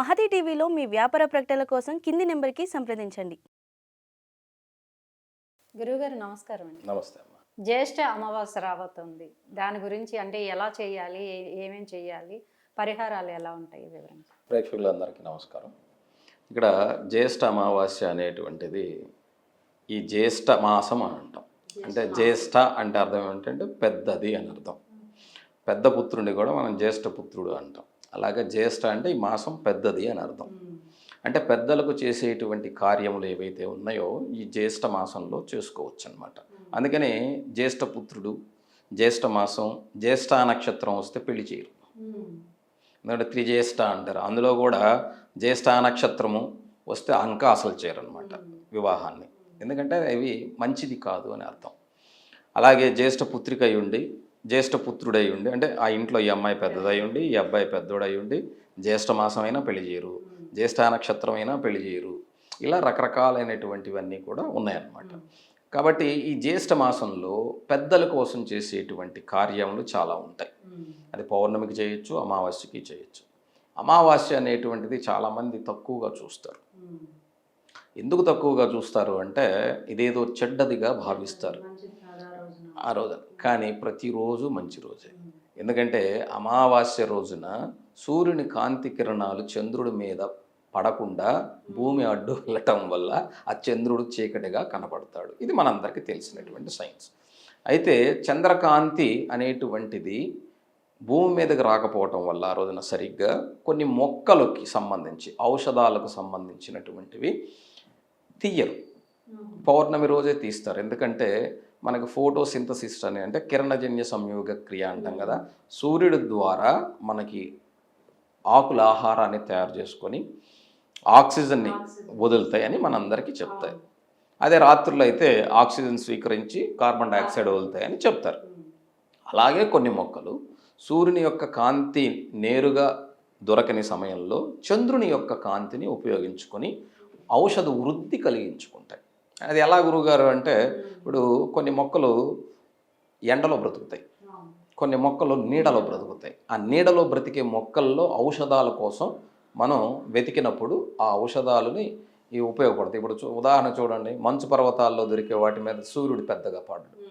మహతి టీవీలో మీ వ్యాపార ప్రకటనల కోసం కింది నెంబర్కి సంప్రదించండి. గురువుగారు నమస్కారం అండి. నమస్తే అమ్మ. జ్యేష్ఠ అమావాస్య రాబోతుంది. దాని గురించి అంటే ఎలా చేయాలి ఏ- ఏమేం చేయాలి పరిహారాలు ఎలా ఉంటాయి వివరించి ప్రేక్షకులందరికీ నమస్కారం. ఇక్కడ జ్యేష్ఠ అమావాస్య అనేటువంటిది ఈ జ్యేష్ఠ మాసం అని అంటాం. అంటే జ్యేష్ఠ అంటే అర్థం ఏంటంటే పెద్దది అని అర్థం. పెద్ద పుత్రుడిని కూడా మనం జ్యేష్ఠ పుత్రుడు అంటాం. అలాగే జ్యేష్ఠ అంటే ఈ మాసం పెద్దది అని అర్థం. అంటే పెద్దలకు చేసేటువంటి కార్యములు ఏవైతే ఉన్నాయో ఈ జ్యేష్ఠ మాసంలో చేసుకోవచ్చు అనమాట అందుకనే జ్యేష్ఠ పుత్రుడు జ్యేష్ఠ మాసం జ్యేష్ఠ నక్షత్రం వస్తే పెళ్ళి చేయరు. ఎందుకంటే త్రిజ్యేష్ఠ అంటారు. అందులో కూడా జ్యేష్ఠ నక్షత్రము వస్తే అంక అసలు చేయరనమాట వివాహాన్ని. ఎందుకంటే ఇవి మంచిది కాదు అని అర్థం. అలాగే జ్యేష్ఠ పుత్రిక ఉండి జ్యేష్ఠ పుత్రుడై ఉండి అంటే ఆ ఇంట్లో ఈ అమ్మాయి పెద్దదై ఉండి ఈ అబ్బాయి పెద్దోడై ఉండి జ్యేష్ఠ మాసం అయినా పెళ్ళి చేయరు జ్యేష్ఠ నక్షత్రం అయినా పెళ్ళి చేయరు. ఇలా రకరకాలైనటువంటివన్నీ కూడా ఉన్నాయన్నమాట. కాబట్టి ఈ జ్యేష్ఠ మాసంలో పెద్దల కోసం చేసేటువంటి కార్యములు చాలా ఉంటాయి. అది పౌర్ణమికి చేయొచ్చు అమావాస్యకి చేయొచ్చు. అమావాస్య అనేటువంటిది చాలామంది తక్కువగా చూస్తారు. ఎందుకు తక్కువగా చూస్తారు అంటే ఇదేదో చెడ్డదిగా భావిస్తారు. ఆ రోజు. కానీ ప్రతిరోజు మంచి రోజే. ఎందుకంటే అమావాస్య రోజున సూర్యుని కాంతి కిరణాలు చంద్రుడి మీద పడకుండా భూమి అడ్డు వెళ్ళటం వల్ల ఆ చంద్రుడు చీకటిగా కనపడతాడు. ఇది మనందరికీ తెలిసినటువంటి సైన్స్. అయితే చంద్రకాంతి అనేటువంటిది భూమి మీదకి రాకపోవటం వల్ల ఆ రోజున సరిగ్గా కొన్ని మొక్కలకి సంబంధించి ఔషధాలకు సంబంధించినటువంటివి తీయరు. పౌర్ణమి రోజే తీస్తారు. ఎందుకంటే మనకి ఫోటోసింథసిస్ అని అంటే కిరణజన్య సంయోగ క్రియ అంటాం కదా. సూర్యుడి ద్వారా మనకి ఆకుల ఆహారాన్ని తయారు చేసుకొని ఆక్సిజన్ని వదులుతాయని మనందరికీ చెప్తాయి. అదే రాత్రులు అయితే ఆక్సిజన్ స్వీకరించి కార్బన్ డైఆక్సైడ్ వదులుతాయని చెప్తారు. అలాగే కొన్ని మొక్కలు సూర్యుని యొక్క కాంతి నేరుగా దొరకని సమయంలో చంద్రుని యొక్క కాంతిని ఉపయోగించుకొని ఔషధ వృద్ధి కలిగించుకుంటాయి. అది ఎలా గురువుగారు అంటే ఇప్పుడు కొన్ని మొక్కలు ఎండలో బ్రతుకుతాయి. కొన్ని మొక్కలు నీడలో బ్రతుకుతాయి. ఆ నీడలో బ్రతికే మొక్కల్లో ఔషధాల కోసం మనం వెతికినప్పుడు ఆ ఔషధాలని ఇవి ఉపయోగపడతాయి. ఇప్పుడు చూ- ఉదాహరణ చూడండి. మంచు పర్వతాల్లో దొరికే వాటి మీద సూర్యుడు పెద్దగా పడడు.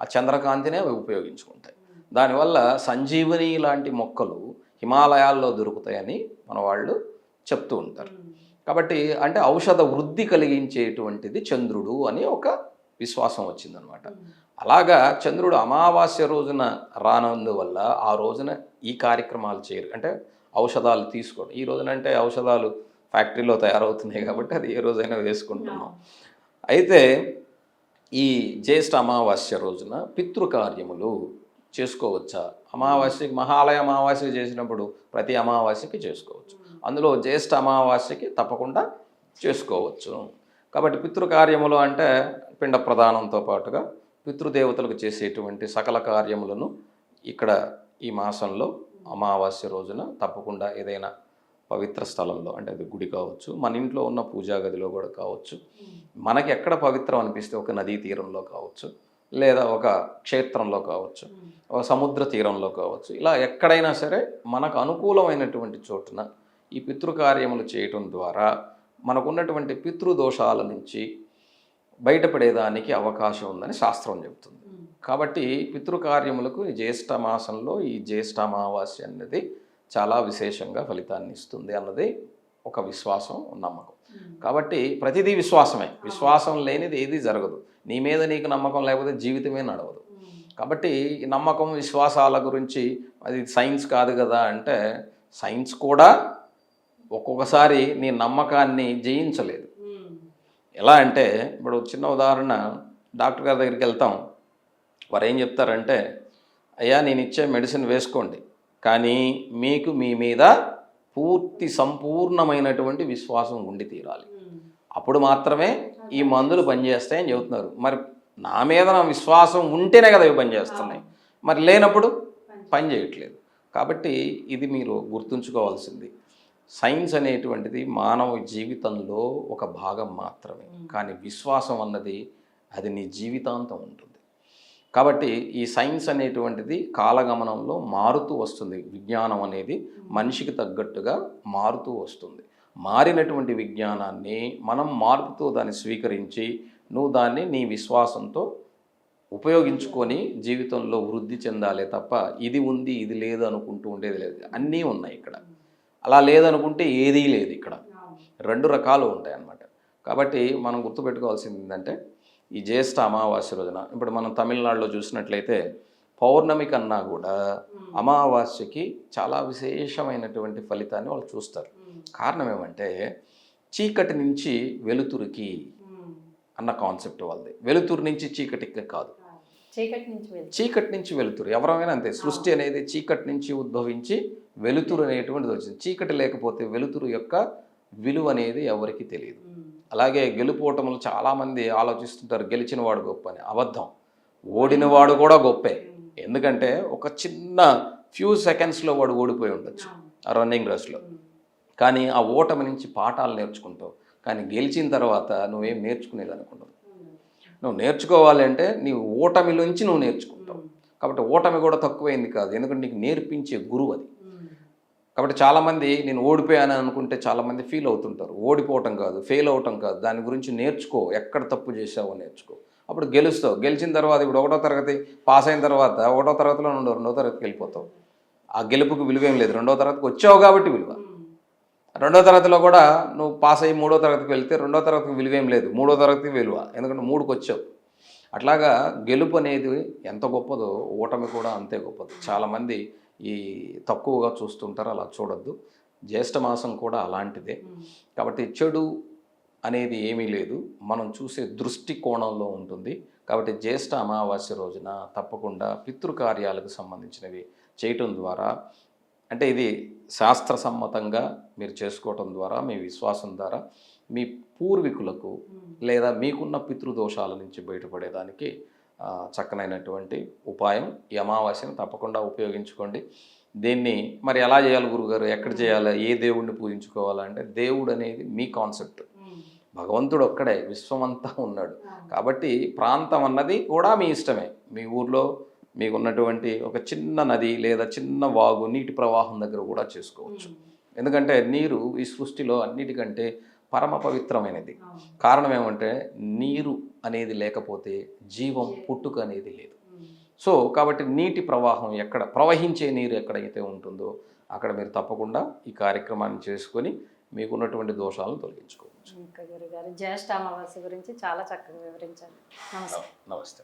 ఆ చంద్రకాంతినే అవి ఉపయోగించుకుంటాయి. దానివల్ల సంజీవని లాంటి మొక్కలు హిమాలయాల్లో దొరుకుతాయని మన వాళ్ళు చెప్తూ ఉంటారు. కాబట్టి అంటే ఔషధ వృద్ధి కలిగించేటువంటిది చంద్రుడు అని ఒక విశ్వాసం వచ్చిందనమాట. అలాగా చంద్రుడు అమావాస్య రోజున రానందువల్ల ఆ రోజున ఈ కార్యక్రమాలు చేయరు అంటే ఔషధాలు తీసుకోవడం. ఈ రోజున అంటే ఔషధాలు ఫ్యాక్టరీలో తయారవుతున్నాయి కాబట్టి అది ఏ రోజైనా వేసుకుంటున్నాం. అయితే ఈ జ్యేష్ఠ అమావాస్య రోజున పితృకార్యములు చేసుకోవచ్చా? అమావాస్యకి మహాలయ అమావాస్య చేసినప్పుడు ప్రతి అమావాస్యకి చేసుకోవచ్చు. అందులో జ్యేష్ఠ అమావాస్యకి తప్పకుండా చేసుకోవచ్చు. కాబట్టి పితృకార్యములు అంటే పిండ ప్రదానంతో పాటుగా పితృదేవతలకు చేసేటువంటి సకల కార్యములను ఇక్కడ ఈ మాసంలో అమావాస్య రోజున తప్పకుండా ఏదైనా పవిత్ర స్థలంలో అంటే అది గుడి కావచ్చు మన ఇంట్లో ఉన్న పూజా గదిలో కూడా కావచ్చు. మనకి ఎక్కడ పవిత్రం అనిపిస్తే ఒక నదీ తీరంలో కావచ్చు లేదా ఒక క్షేత్రంలో కావచ్చు ఒక సముద్ర తీరంలో కావచ్చు. ఇలా ఎక్కడైనా సరే మనకు అనుకూలమైనటువంటి చోటున ఈ పితృకార్యములు చేయటం ద్వారా మనకున్నటువంటి పితృదోషాల నుంచి బయటపడేదానికి అవకాశం ఉందని శాస్త్రం చెబుతుంది. కాబట్టి పితృకార్యములకు ఈ జ్యేష్ఠ మాసంలో ఈ జ్యేష్ఠ అమావాస్య అనేది చాలా విశేషంగా ఫలితాన్ని ఇస్తుంది అన్నది ఒక విశ్వాసం నమ్మకం. కాబట్టి ప్రతిదీ విశ్వాసమే. విశ్వాసం లేనిది ఏది జరగదు. నీ మీద నీకు నమ్మకం లేకపోతే జీవితమే నడవదు. కాబట్టి ఈ నమ్మకం విశ్వాసాల గురించి అది సైన్స్ కాదు కదా అంటే సైన్స్ కూడా ఒక్కొక్కసారి నీ నమ్మకాన్ని జయించలేదు. ఎలా అంటే ఇప్పుడు చిన్న ఉదాహరణ డాక్టర్ గారి దగ్గరికి వెళ్తాం. వారు ఏం చెప్తారంటే అయ్యా నేను ఇచ్చే మెడిసిన్ వేసుకోండి. కానీ మీకు మీ మీద పూర్తి సంపూర్ణమైనటువంటి విశ్వాసం ఉండి తీరాలి. అప్పుడు మాత్రమే ఈ మందులు పనిచేస్తాయని చెబుతున్నారు. మరి నా మీద నా విశ్వాసం ఉంటేనే కదా ఇవి పనిచేస్తున్నాయి. మరి లేనప్పుడు పని చేయట్లేదు. కాబట్టి ఇది మీరు గుర్తుంచుకోవాల్సింది. సైన్స్ అనేటువంటిది మానవ జీవితంలో ఒక భాగం మాత్రమే. కానీ విశ్వాసం అన్నది అది నీ జీవితాంతం ఉంటుంది. కాబట్టి ఈ సైన్స్ అనేటువంటిది కాలగమనంలో మారుతూ వస్తుంది. విజ్ఞానం అనేది మనిషికి తగ్గట్టుగా మారుతూ వస్తుంది. మారినటువంటి విజ్ఞానాన్ని మనం మార్పుతో దాన్ని స్వీకరించి నువ్వు దాన్ని నీ విశ్వాసంతో ఉపయోగించుకొని జీవితంలో వృద్ధి చెందాలే తప్ప ఇది ఉంది ఇది లేదు అనుకుంటూ ఉండేది లేదు. అన్నీ ఉన్నాయి ఇక్కడ. అలా లేదనుకుంటే ఏదీ లేదు ఇక్కడ. రెండు రకాలు ఉంటాయి అన్నమాట కాబట్టి మనం గుర్తుపెట్టుకోవాల్సింది ఏంటంటే ఈ జ్యేష్ఠ అమావాస్య రోజున ఇప్పుడు మనం తమిళనాడులో చూసినట్లయితే పౌర్ణమి కన్నా కూడా అమావాస్యకి చాలా విశేషమైనటువంటి ఫలితాన్ని వాళ్ళు చూస్తారు. కారణం ఏమంటే చీకటి నుంచి వెలుతురికి అన్న కాన్సెప్ట్ వాళ్ళది. వెలుతురు నుంచి చీకటికి కాదు. చీకటి నుంచి వెలుతురు. ఎవరైనా అంతే సృష్టి అనేది చీకటి నుంచి ఉద్భవించి వెలుతురు అనేటువంటిది వచ్చింది. చీకటి లేకపోతే వెలుతురు యొక్క విలువ అనేది ఎవరికి తెలియదు. అలాగే గెలుపోవటములు చాలామంది ఆలోచిస్తుంటారు గెలిచిన వాడు గొప్ప అని. అబద్ధం. ఓడిన వాడు కూడా గొప్పే. ఎందుకంటే ఒక చిన్న ఫ్యూ సెకండ్స్లో వాడు ఓడిపోయి ఉండొచ్చు ఆ రన్నింగ్ రేస్లో కానీ ఆ ఓటమి నుంచి పాఠాలు నేర్చుకుంటావు. కానీ గెలిచిన తర్వాత నువ్వేం నేర్చుకునేది అనుకుంటావు నువ్వు నేర్చుకోవాలి అంటే నీ ఓటమిలోంచి నువ్వు నేర్చుకుంటావు. కాబట్టి ఓటమి కూడా తక్కువైంది కాదు. ఎందుకంటే నీకు నేర్పించే గురువు అది. కాబట్టి చాలామంది నేను ఓడిపోయాను అనుకుంటే చాలామంది ఫీల్ అవుతుంటారు. ఓడిపోవటం కాదు ఫెయిల్ అవటం కాదు. దాని గురించి నేర్చుకో. ఎక్కడ తప్పు చేసావో నేర్చుకో. అప్పుడు గెలుస్తావు. గెలిచిన తర్వాత ఇప్పుడు ఒకటో తరగతి పాస్ అయిన తర్వాత ఒకటో తరగతిలో నుండి రెండో తరగతికి వెళ్ళిపోతావు. ఆ గెలుపుకి విలువేం లేదు. రెండో తరగతికి వచ్చావు కాబట్టి విలువ. రెండో తరగతిలో కూడా నువ్వు పాస్ అయ్యి మూడో తరగతికి వెళ్తే రెండో తరగతికి విలువేం లేదు. మూడో తరగతికి విలువ. ఎందుకంటే మూడుకు వచ్చావు. అట్లాగా గెలుపు అనేది ఎంత గొప్పదో ఓటమి కూడా అంతే గొప్పది. చాలామంది ఈ తక్కువగా చూస్తుంటారు అలా చూడొద్దు. జ్యేష్ఠ మాసం కూడా అలాంటిదే. కాబట్టి చెడు అనేది ఏమీ లేదు. మనం చూసే దృష్టి కోణంలో ఉంటుంది. కాబట్టి జ్యేష్ఠ అమావాస్య రోజున తప్పకుండా పితృకార్యాలకు సంబంధించినవి చేయటం ద్వారా అంటే ఇది శాస్త్రసమ్మతంగా మీరు చేసుకోవటం ద్వారా మీ విశ్వాసం ద్వారా మీ పూర్వీకులకు లేదా మీకున్న పితృదోషాల నుంచి బయటపడేదానికి చక్కనైనటువంటి ఉపాయం ఈ అమావాస్యను తప్పకుండా ఉపయోగించుకోండి. దీన్ని మరి ఎలా చేయాలి గురుగారు? ఎక్కడ చేయాలి? ఏ దేవుడిని పూజించుకోవాలంటే దేవుడు అనేది మీ కాన్సెప్ట్. భగవంతుడు ఒక్కడే విశ్వమంతా ఉన్నాడు. కాబట్టి ప్రాంతం అన్నది కూడా మీ ఇష్టమే. మీ ఊర్లో మీకు ఉన్నటువంటి ఒక చిన్న నది లేదా చిన్న వాగు నీటి ప్రవాహం దగ్గర కూడా చేసుకోవచ్చు. ఎందుకంటే నీరు ఈ సృష్టిలో అన్నిటికంటే పరమ పవిత్రమైనది. కారణం ఏమంటే నీరు అనేది లేకపోతే జీవం పుట్టుక అనేది లేదు. సో కాబట్టి నీటి ప్రవాహం ఎక్కడ ప్రవహించే నీరు ఎక్కడైతే ఉంటుందో అక్కడ మీరు తప్పకుండా ఈ కార్యక్రమాన్ని చేసుకొని మీకున్నటువంటి దోషాలను తొలగించుకోవచ్చు. ఇంకా గురుగారు జ్యేష్ఠ అమావాస్య గురించి చాలా చక్కగా వివరించారు. నమస్తే. నమస్తే.